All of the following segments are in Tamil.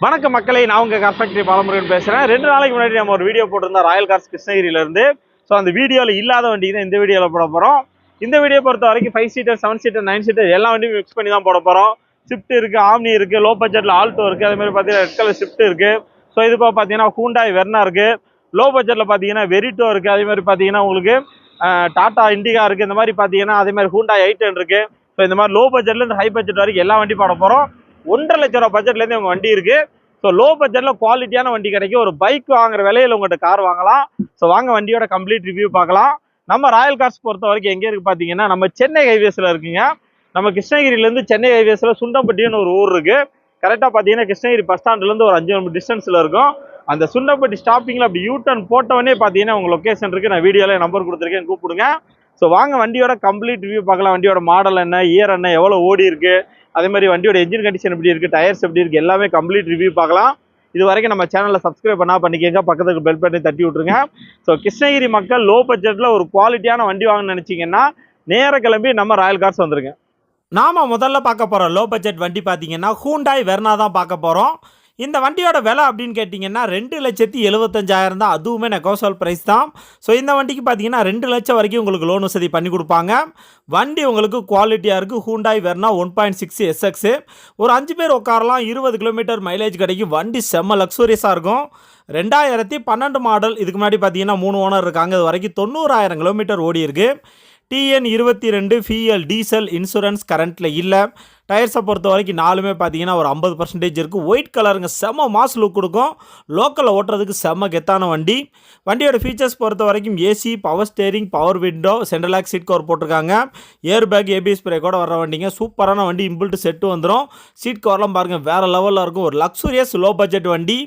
வணக்கம் மக்களை நான் உங்கள் கார் ஃபேக்டரி பாலமுருகன் பேசுகிறேன் ரெண்டு நாளைக்கு முன்னாடி நம்ம ஒரு வீடியோ போட்டிருந்தோம் ராயல் கார்ஸ் கிருஷ்ணகிரியிலேருந்து. ஸோ அந்த வீடியோவில் இல்லாத வண்டி தான் இந்த வீடியோவில் போட போகிறோம் இந்த வீடியோ பொறுத்த வரைக்கும் five seater seven seater nine seater எல்லா வண்டியும் மிக்ஸ் பண்ணி தான் போட போகிறோம் ஸ்விஃப்ட் இருக்குது ஆம்னி இருக்குது லோ பட்ஜெட்டில் ஆல்டோ இருக்குது அதே மாதிரி பார்த்தீங்கன்னா ரெட் கலர் ஸ்விஃப்ட் இருக்குது ஸோ இது போக பார்த்தீங்கன்னா ஹூண்டாய் வெர்னா இருக்குது லோ பட்ஜெட்டில் பார்த்தீங்கன்னா வெரிட்டோ இருக்குது அதே மாதிரி பார்த்தீங்கன்னா உங்களுக்கு டாடா இண்டிகா இருக்குது இந்த மாதிரி பார்த்தீங்கன்னா அதே மாதிரி ஹூண்டாய் ஐட்டன் இருக்குது ஸோ இந்த மாதிரி லோ பட்ஜெட்லேருந்து ஹை பட்ஜெட் வரைக்கும் எல்லா வண்டி போட போகிறோம் ஒன்றரை லட்ச ரூபா பட்ஜெட்லேருந்து உங்கள் வண்டி இருக்குது ஸோ லோ பட்ஜெட்டில் குவாலிட்டியான வண்டி கிடைக்கும் ஒரு பைக் வாங்குற விலையில் உங்கள்கிட்ட கார் வாங்கலாம். ஸோ வாங்க வண்டியோட கம்ப்ளீட் ரிவ்யூ பார்க்கலாம். நம்ம ராயல் கார்ஸ் பொறுத்த வரைக்கும் எங்கே இருக்குது பார்த்தீங்கன்னா நம்ம சென்னை ஹைவேஸில் இருக்குங்க. நம்ம கிருஷ்ணகிரியிலேருந்து சென்னை ஹைவேஸில் சுண்டம்பட்டின்னு ஒரு ஊர் இருக்குது கரெக்டாக பார்த்தீங்கன்னா கிருஷ்ணகிரி பஸ் ஸ்டாண்ட்லேருந்து ஒரு அஞ்சு நிமிஷம் டிஸ்டன்ஸில் இருக்கும். அந்த சுண்டம்பட்டி ஸ்டாப்பிங்கில் அப்படி யூ டர்ன் போட்டவொடனே பார்த்தீங்கன்னா உங்கள் லொக்கேஷன் இருக்குது நான் வீடியோவில் நம்பர் கொடுத்துருக்கேன் கூப்பிடுங்க. ஸோ வாங்க வண்டியோட கம்ப்ளீட் ரிவ்யூ பார்க்கலாம். வண்டியோட மாடல் என்ன இயர் என்ன எவ்வளோ ஓடி இருக்குது அதே மாதிரி வண்டியோட என்ஜின் கண்டிஷன் எப்படி இருக்குது டயர்ஸ் எப்படி இருக்குது எல்லாமே கம்ப்ளீட் ரிவ்யூ பார்க்கலாம். இது வரைக்கும் நம்ம சேனலில் சப்ஸ்கிரைப் பண்ணால் பண்ணிக்கங்க. பக்கத்துக்கு பெல் பட்டனை தட்டி விட்ருங்க ஸோ கிருஷ்ணகிரி மக்கள் லோ பட்ஜெட்டில் ஒரு குவாலிட்டியான வண்டி வாங்கணும்னு நினச்சிங்கன்னா நேர கிளம்பி நம்ம ராயல் கார்ஸ் வந்துருங்க. நாம முதல்ல பார்க்க போகிற லோ பட்ஜெட் வண்டி பார்த்தீங்கன்னா ஹூண்டாய் வெர்னா தான் பார்க்க போகிறோம் இந்த வண்டியோட விலை அப்படின்னு கேட்டிங்கன்னா ரெண்டு லட்சத்தி எழுபத்தஞ்சாயிரம் தான். அதுவுமே நெகோசல் ப்ரைஸ் தான். ஸோ இந்த வண்டிக்கு பார்த்தீங்கன்னா ரெண்டு லட்சம் வரைக்கும் உங்களுக்கு லோன் வசதி பண்ணி கொடுப்பாங்க. வண்டி உங்களுக்கு குவாலிட்டியாக இருக்குது Hyundai Verna one point six SX ஒரு அஞ்சு பேர் உட்காரலாம். இருபது கிலோமீட்டர் மைலேஜ் கிடைக்கும் வண்டி செம்ம லக்ஸூரியஸாக இருக்கும். ரெண்டாயிரத்தி பன்னெண்டு மாடல் இதுக்கு முன்னாடி பார்த்தீங்கன்னா மூணு ஓனர் இருக்காங்க. இது வரைக்கும் தொண்ணூறாயிரம் கிலோமீட்டர் ஓடி இருக்குது டிஎன் இருபத்தி ரெண்டு ஃபிஎல் டீசல் இன்சூரன்ஸ் கரண்ட்டில் இல்லை. டயர்ஸை பொறுத்த வரைக்கும் நாலுமே பார்த்தீங்கன்னா ஒரு ஐம்பது பர்சன்டேஜ் இருக்குது ஒயிட் கலருங்க செம மாஸ் லுக் கொடுக்கும். லோக்கலில் ஓட்டுறதுக்கு செம்ம கெத்தான வண்டி. வண்டியோட ஃபீச்சர்ஸ் பொறுத்த வரைக்கும் AC power steering power window central lock seat cover போட்டிருக்காங்க. ஏர் பேக் ஏபிஎஸ் பிரேக்கோட வர வண்டிங்க. சூப்பரான வண்டி இம்பிள்ட்டு செட்டு வந்துடும் சீட் கவர்லாம் பாருங்கள் வேறு லெவலில் இருக்கும். ஒரு லக்ஸூரியஸ் லோ பட்ஜெட் வண்டி.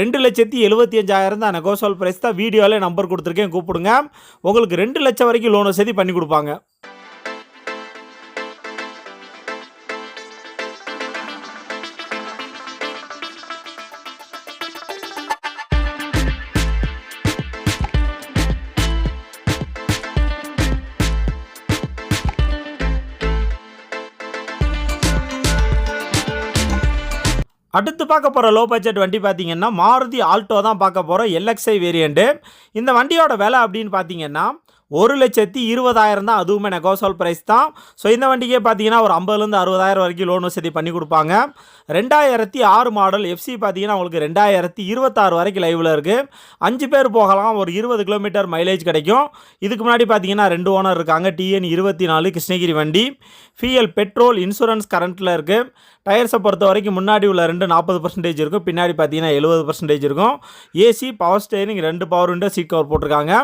ரெண்டு லட்சத்தி எழுபத்தி அஞ்சாயிரம் தான். நெகோசல் ப்ரைஸ் தான். வீடியோவில் நம்பர் கொடுத்துருக்கேன். கூப்பிடுங்க. உங்களுக்கு ரெண்டு லட்சம் வரைக்கும் லோன் வசதி பண்ணி கொடுப்பாங்க. அடுத்து பார்க்க போகிற லோ பட்ஜெட் வண்டி பார்த்தீங்கன்னா மாருதி ஆல்டோ தான் பார்க்க போகிறோம் எல்எக்ஸ்ஐ வேரியண்ட்டு இந்த வண்டியோட விலை அப்படின்னு பார்த்தீங்கன்னா ஒரு லட்சத்தி இருபதாயிரம் தான் அதுவுமே நெகோசோல் ப்ரைஸ் தான். ஸோ இந்த வண்டிக்கே பார்த்தீங்கன்னா ஒரு ஐம்பதுலேருந்து அறுபதாயிரம் வரைக்கும் லோன் வசதி பண்ணி கொடுப்பாங்க. ரெண்டாயிரத்தி ஆறு மாடல் எஃப்சி பார்த்தீங்கன்னா உங்களுக்கு ரெண்டாயிரத்தி இருபத்தாறு வரைக்கும் லைவில் இருக்குது அஞ்சு பேர் போகலாம் ஒரு இருபது கிலோமீட்டர் மைலேஜ் கிடைக்கும். இதுக்கு முன்னாடி பார்த்தீங்கன்னா ரெண்டு ஓனர் இருக்காங்க டிஎன் இருபத்தி நாலு கிருஷ்ணகிரி வண்டி. ஃபிஎல் பெட்ரோல் இன்சூரன்ஸ் கரண்ட்டில் இருக்குது டயர்ஸை பொறுத்த வரைக்கும் முன்னாடி உள்ள ரெண்டு நாற்பது பர்சன்டேஜ் இருக்கும் பின்னாடி பார்த்தீங்கன்னா எழுபது பர்சன்டேஜ் இருக்கும். ஏசி பவர் ஸ்டேரிங் ரெண்டு பவர் விண்டோ சீட் கவர் போட்டிருக்காங்க.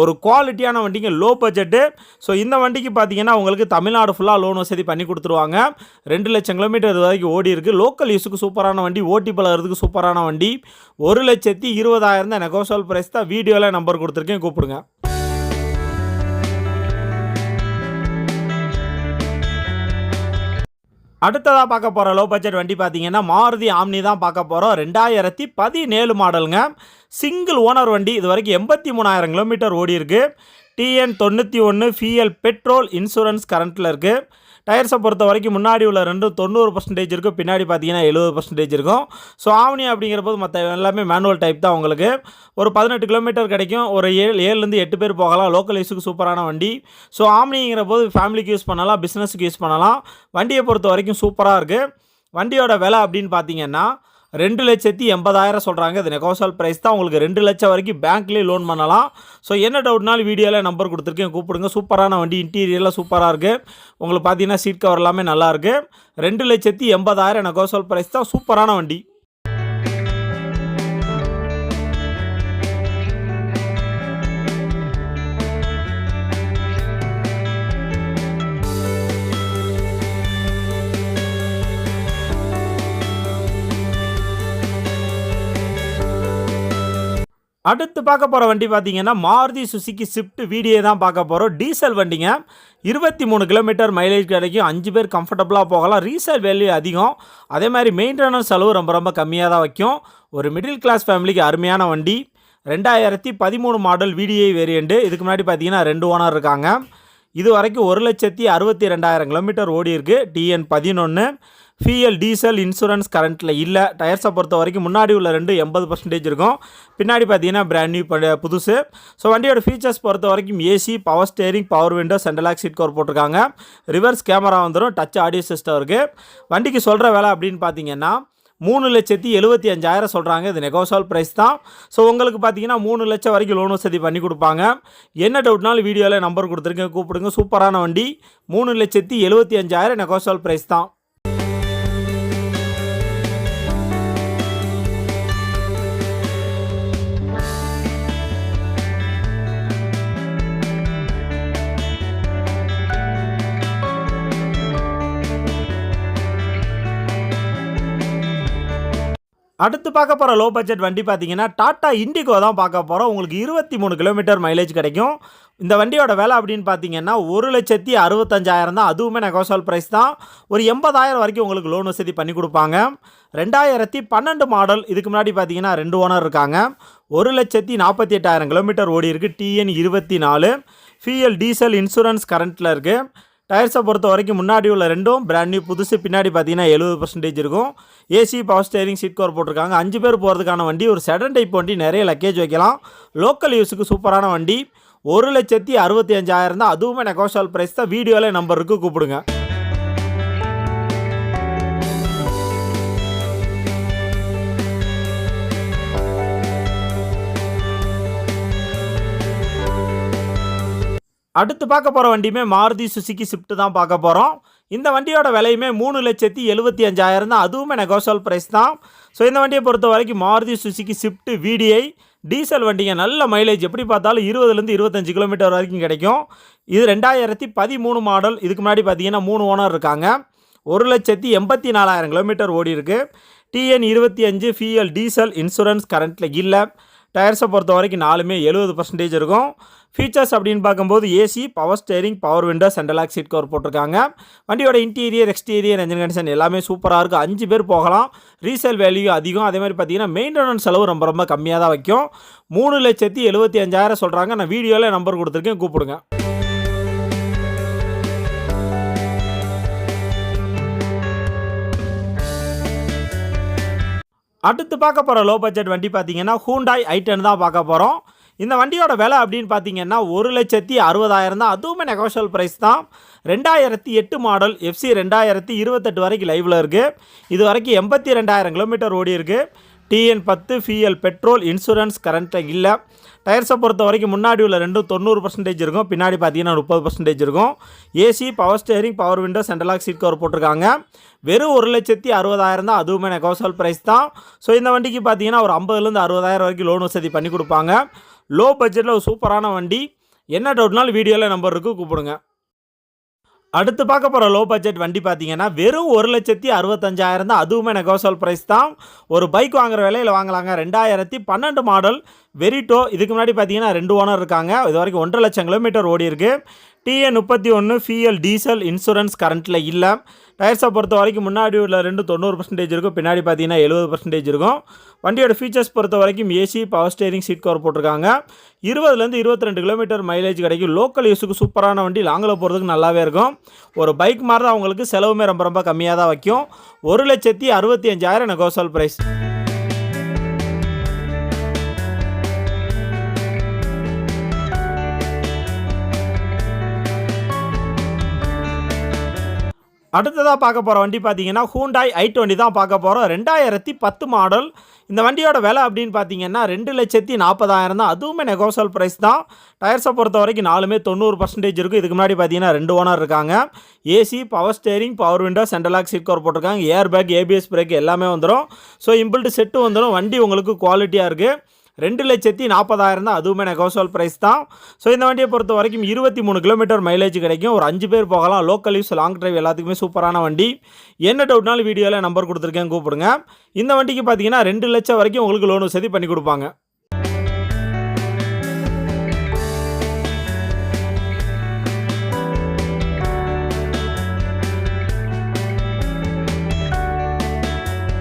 ஒரு குவாலிட்டியான வண்டிங்க லோ பட்ஜெட்டு ஸோ இந்த வண்டிக்கு பார்த்தீங்கன்னா உங்களுக்கு தமிழ்நாடு ஃபுல்லாக லோன் வசதி பண்ணி கொடுத்துருவாங்க. ரெண்டு லட்சம் கிலோமீட்டர் இது வரைக்கும் ஓடி இருக்குது லோக்கல் யூஸுக்கு சூப்பரான வண்டி ஓட்டி பழகிறதுக்கு சூப்பரான வண்டி. ஒரு லட்சத்தி இருபதாயிரம் தான் நெகோசல் ப்ரைஸ் தான். வீடியோவில் நம்பர் கொடுத்துருக்கேன் கூப்பிடுங்க. அடுத்ததாக பார்க்க போகிற லோ பட்ஜெட் வண்டி பார்த்தீங்கன்னா மாருதி ஆம்னி தான் பார்க்க போகிறோம் ரெண்டாயிரத்தி பதினேழு மாடலுங்க. சிங்கிள் ஓனர் வண்டி. இது வரைக்கும் எண்பத்தி மூணாயிரம் கிலோமீட்டர் ஓடி இருக்குது டிஎன் தொண்ணூற்றி ஒன்று ஃபிஎல் பெட்ரோல் இன்சூரன்ஸ் கரண்ட்டில் இருக்குது டயர்ஸை பொறுத்த வரைக்கும் முன்னாடி உள்ள ரெண்டு தொண்ணூறு பர்சன்டேஜ் இருக்கும். பின்னாடி பார்த்தீங்கன்னா எழுபது பர்சன்டேஜ் இருக்கும். ஸோ ஆவணி அப்படிங்கிற போது மற்ற எல்லாமே மேனுவல் டைப் தான் உங்களுக்கு. ஒரு பதினெட்டு கிலோமீட்டர் கிடைக்கும். ஒரு ஏழு ஏழுலேருந்து எட்டு பேர் போகலாம். லோக்கல் யூஸுக்கு சூப்பரான வண்டி. ஸோ ஆம்னிங்கிற போது ஃபேமிலிக்கு யூஸ் பண்ணலாம். பிஸ்னஸுக்கு யூஸ் பண்ணலாம். வண்டியை பொறுத்த வரைக்கும் சூப்பராக இருக்குது வண்டியோட விலை அப்படின்னு பார்த்தீங்கன்னா ரெண்டு லட்சத்தி எண்பதாயிரம் சொல்கிறாங்க இது நெகோசல் ப்ரைஸ் தான். உங்களுக்கு ரெண்டு லட்சம் வரைக்கும் பேங்க்லேயே லோன் பண்ணலாம். ஸோ என்ன டவுட்னாலும் வீடியோவில் நம்பர் கொடுத்துருக்கேன். கூப்பிடுங்க. சூப்பரான வண்டி இன்டீரியர்லாம் சூப்பராக இருக்குது உங்களுக்கு பார்த்தீங்கன்னா சீட் கவர் எல்லாமே நல்லாயிருக்கு ரெண்டு லட்சத்தி எண்பதாயிரம் நெகோசல் ப்ரைஸ் தான். சூப்பரான வண்டி. அடுத்து பார்க்க போகிற வண்டி பார்த்தீங்கன்னா மாருதி சுசுகி ஸ்விஃப்ட் வீடியோ தான் பார்க்க போகிறோம் டீசல் வண்டிங்க. இருபத்தி மூணு கிலோமீட்டர் மைலேஜ் கிடைக்கும். அஞ்சு பேர் கம்ஃபர்டபுளாக போகலாம். ரீசேல் வேல்யூ அதிகம். அதே மாதிரி மெயின்டெனன்ஸ் செலவு ரொம்ப ரொம்ப கம்மியாக தான் வைக்கும். ஒரு மிடில் கிளாஸ் ஃபேமிலிக்கு அருமையான வண்டி. ரெண்டாயிரத்தி பதிமூணு மாடல் விடிஐ வேரியண்ட்டு இதுக்கு முன்னாடி பார்த்தீங்கன்னா ரெண்டு ஓனர் இருக்காங்க. இது வரைக்கும் ஒரு லட்சத்தி அறுபத்தி ரெண்டாயிரம் கிலோமீட்டர் ஓடி இருக்கு டிஎன் பதினொன்று ஃபிஎல் டீசல் இன்சூரன்ஸ் கரண்ட்டில் இல்லை. டயர்ஸை பொறுத்த வரைக்கும் முன்னாடி உள்ள ரெண்டு எண்பது பர்சன்டேஜ் இருக்கும். பின்னாடி பார்த்தீங்கன்னா பிராண்ட் நியூ ப- புதுசு. ஸோ வண்டியோட ஃபீச்சர்ஸ் பொறுத்த வரைக்கும் AC power steering power window central lock seat cover போட்டிருக்காங்க. ரிவர்ஸ் கேமரா வந்துடும் டச் ஆடியோ சிஸ்டம் இருக்குது வண்டிக்கு சொல்கிற வேலை அப்படின்னு பார்த்தீங்கன்னா மூணு லட்சத்தி எழுபத்தி அஞ்சாயிரம் சொல்கிறாங்க இது நெகோசால் ப்ரைஸ் தான். ஸோ உங்களுக்கு பார்த்தீங்கன்னா மூணு லட்சம் வரைக்கும் லோன் வசதி பண்ணி கொடுப்பாங்க. என்ன டவுட்னாலும் வீடியோவில் நம்பர் கொடுத்துருங்க கூப்பிடுங்க. சூப்பரான வண்டி. மூணு லட்சத்தி எழுபத்தி அஞ்சாயிரம் நெகோசால் ப்ரைஸ் தான். அடுத்து பார்க்க போகிற லோ பட்ஜெட் வண்டி பார்த்தீங்கன்னா டாட்டா இண்டிகோ தான் பார்க்க போகிறோம் உங்களுக்கு இருபத்தி மூணு கிலோமீட்டர் மைலேஜ் கிடைக்கும். இந்த வண்டியோட விலை அப்படின்னு பார்த்தீங்கன்னா ஒரு லட்சத்தி அறுபத்தஞ்சாயிரம் தான். அதுவுமே நெகோசால் ப்ரைஸ் தான். ஒரு எண்பதாயிரம் வரைக்கும் உங்களுக்கு லோன் வசதி பண்ணி கொடுப்பாங்க. ரெண்டாயிரத்தி பன்னெண்டு மாடல் இதுக்கு முன்னாடி பார்த்தீங்கன்னா ரெண்டு ஓனர் இருக்காங்க. ஒரு லட்சத்தி நாற்பத்தி எட்டாயிரம் கிலோமீட்டர் ஓடி இருக்குது டிஎன் இருபத்தி நாலு. ஃபிஎல் டீசல் இன்சூரன்ஸ் கரண்ட்டில் இருக்குது டயர்ஸை பொறுத்த வரைக்கும் முன்னாடி உள்ள ரெண்டும் பிராண்ட் நியூ புதுசு. பின்னாடி பார்த்தீங்கன்னா எழுபது பர்சன்டேஜ் இருக்கும். AC power steering seat cover போட்டிருக்காங்க. அஞ்சு பேர் போகிறதுக்கான வண்டி ஒரு செடன் டைப் வண்டி நிறைய லக்கேஜ் வைக்கலாம். லோக்கல் யூஸுக்கு சூப்பரான வண்டி. ஒரு லட்சத்தி அறுபத்தி அஞ்சாயிரம் தான். அதுவுமே நெகோஷியல் ப்ரைஸ் தான். வீடியோவில் நம்பருக்கு கூப்பிடுங்க. அடுத்து பார்க்க போகிற வண்டியுமே மாருதி சுசுக்கி ஸ்விஃப்ட் தான் பார்க்க போகிறோம் இந்த வண்டியோட விலையுமே மூணு லட்சத்தி எழுபத்தி அஞ்சாயிரம் தான். அதுவுமே நெகோசல் ப்ரைஸ் தான். ஸோ இந்த வண்டியை பொறுத்த வரைக்கும் Maruti Suzuki Swift VDI diesel வண்டிங்க. நல்ல மைலேஜ் எப்படி பார்த்தாலும் இருபதுலேருந்து இருபத்தஞ்சு கிலோமீட்டர் வரைக்கும் கிடைக்கும். இது ரெண்டாயிரத்தி பதிமூணு மாடல் இதுக்கு முன்னாடி பார்த்தீங்கன்னா மூணு ஓனர் இருக்காங்க. ஒரு லட்சத்தி எண்பத்தி நாலாயிரம் கிலோமீட்டர் ஓடி இருக்கு. டிஎன் இருபத்தி அஞ்சு ஃபிஎல் டீசல் இன்சூரன்ஸ் கரண்ட்டில் இல்லை. டயர்ஸை பொறுத்த வரைக்கும் நாலுமே எழுபது பர்சன்டேஜ் இருக்கும். ஃபீச்சர்ஸ் அப்படின்னு பார்க்கும்போது AC power steering power window central lock seat cover போட்டிருக்காங்க. வண்டியோட இன்டீரியர் எக்ஸ்டீரியர் என்ஜின் கண்டிஷன் எல்லாமே சூப்பராக இருக்கும் அஞ்சு பேர் போகலாம். ரீசேல் வேல்யூ அதிகம். அதே மாதிரி பார்த்தீங்கன்னா மெயின்டெனன்ஸ் செலவு ரொம்ப ரொம்ப கம்மியாக தான் வைக்கும். மூணு லட்சத்தி எழுபத்தி அஞ்சாயிரம் சொல்கிறாங்க நான் வீடியோவில் நம்பர் கொடுத்துருக்கேன். கூப்பிடுங்க. அடுத்து பார்க்க போகிற லோ பட்ஜெட் வண்டி பார்த்தீங்கன்னா ஹூண்டாய் ஐட்டன் தான் பார்க்க போகிறோம் இந்த வண்டியோட விலை அப்படின்னு பார்த்தீங்கன்னா ஒரு லட்சத்தி அறுபதாயிரம் தான். அதுவுமே நெகோஷியல் ப்ரைஸ் தான். ரெண்டாயிரத்தி எட்டு மாடல் எஃப்சி ரெண்டாயிரத்தி இருபத்தெட்டு வரைக்கும் லைவில் இருக்குது இது வரைக்கும் எண்பத்தி ரெண்டாயிரம் கிலோமீட்டர் ஓடி இருக்குது டிஎன் பத்து ஃபிஎல் பெட்ரோல் இன்சூரன்ஸ் கரண்ட்டில் இல்லை. டயர்ஸை பொறுத்த வரைக்கும் முன்னாடி உள்ள ரெண்டும் தொண்ணூறு பர்சன்டேஜ் இருக்கும். பின்னாடி பார்த்தீங்கன்னா முப்பது பர்சன்டேஜ் இருக்கும். AC power steering power window central lock seat cover போட்டிருக்காங்க. வெறும் ஒரு லட்சத்தி அறுபதாயிரம் தான். அதுவுமே நெகோசல் ப்ரைஸ் தான். ஸோ இந்த வண்டிக்கு பார்த்தீங்கன்னா ஒரு ஐம்பதுலேருந்து அறுபதாயிரம் வரைக்கும் லோன் வசதி பண்ணி கொடுப்பாங்க. லோ பட்ஜெட்டில் ஒரு சூப்பரான வண்டி. என்ன டவுட்னாலும் வீடியோவில் நம்பர் இருக்குது கூப்பிடுங்க. அடுத்து பார்க்க போகிற லோ பட்ஜெட் வண்டி பார்த்தீங்கன்னா வெறும் ஒரு லட்சத்தி அறுபத்தஞ்சாயிரம் தான். அதுவுமே நெகோசல் ப்ரைஸ் தான். ஒரு பைக் வாங்குற விலையில் வாங்கலாங்க. ரெண்டாயிரத்தி பன்னெண்டு மாடல் வெரிட்டோ இதுக்கு முன்னாடி பார்த்தீங்கன்னா ரெண்டு ஓனர் இருக்காங்க. இது வரைக்கும் ஒன்றரை லட்சம் கிலோமீட்டர் ஓடி இருக்குது டிஎன் முப்பத்தி ஒன்று ஃபிஎல் டீசல் இன்சூரன்ஸ் கரண்ட்டில் இல்லை. டயர்ஸை பொறுத்த வரைக்கும் முன்னாடி உள்ள ரெண்டு தொண்ணூறு பர்சன்டேஜ் இருக்கும். பின்னாடி பார்த்தீங்கன்னா எழுபது பர்சன்டேஜ் இருக்கும். வண்டியோட ஃபீச்சர்ஸ் பொறுத்த வரைக்கும் AC power steering seat cover போட்டிருக்காங்க. இருபதுலேருந்து இருபத்தி ரெண்டு கிலோமீட்டர் மைலேஜ் கிடைக்கும். லோக்கல் யூஸுக்கு சூப்பரான வண்டி. லாங்கில் போகிறதுக்கு நல்லாவே இருக்கும். ஒரு பைக் மாதிரி தான் அவங்களுக்கு செலவுமே ரொம்ப ரொம்ப கம்மியாக தான் வைக்கும். ஒரு லட்சத்தி அறுபத்தி அஞ்சாயிரம் நெகோசல் ப்ரைஸ் அடுத்ததாக பார்க்க போகிற வண்டி பார்த்தீங்கன்னா ஹூண்டாய் ஐ டுவெண்ட்டி தான் பார்க்க போகிறோம் ரெண்டாயிரத்தி பத்து மாடல் இந்த வண்டியோட விலை அப்படின்னு பார்த்தீங்கன்னா ரெண்டு லட்சத்தி நாற்பதாயிரம் தான். அதுவுமே நெகோசல் ப்ரைஸ் தான். டயர்ஸை பொறுத்த வரைக்கும் நாலுமே தொண்ணூறு பர்சன்டேஜ் இருக்குது இதுக்கு முன்னாடி பார்த்தீங்கன்னா ரெண்டு ஓனர் இருக்காங்க. AC power steering power window central lock seat cover போட்டிருக்காங்க. ஏர் பேக் ஏபிஎஸ் பிரேக் எல்லாமே வந்துடும் ஸோ இம்பிள்ட் செட்டு வந்துடும் வண்டி உங்களுக்கு குவாலிட்டியாக இருக்குது ரெண்டு லட்சத்தி நாற்பதாயிரம் தான். அதுவுமே நெகோசல் ப்ரைஸ் தான். ஸோ இந்த வண்டியை பொறுத்த வரைக்கும் இருபத்தி மூணு கிலோமீட்டர் மைலேஜ் கிடைக்கும். ஒரு அஞ்சு பேர் போகலாம். லோக்கல் யூஸ் லாங் டிரைவ் எல்லாத்துக்குமே சூப்பரான வண்டி. என்ன டவுட்னாலும் வீடியோவில் நம்பர் கொடுத்துருக்கேன் கூப்பிடுங்க. இந்த வண்டிக்கு பார்த்தீங்கன்னா ரெண்டு லட்சம் வரைக்கும் உங்களுக்கு லோன் வசதி பண்ணி கொடுப்பாங்க.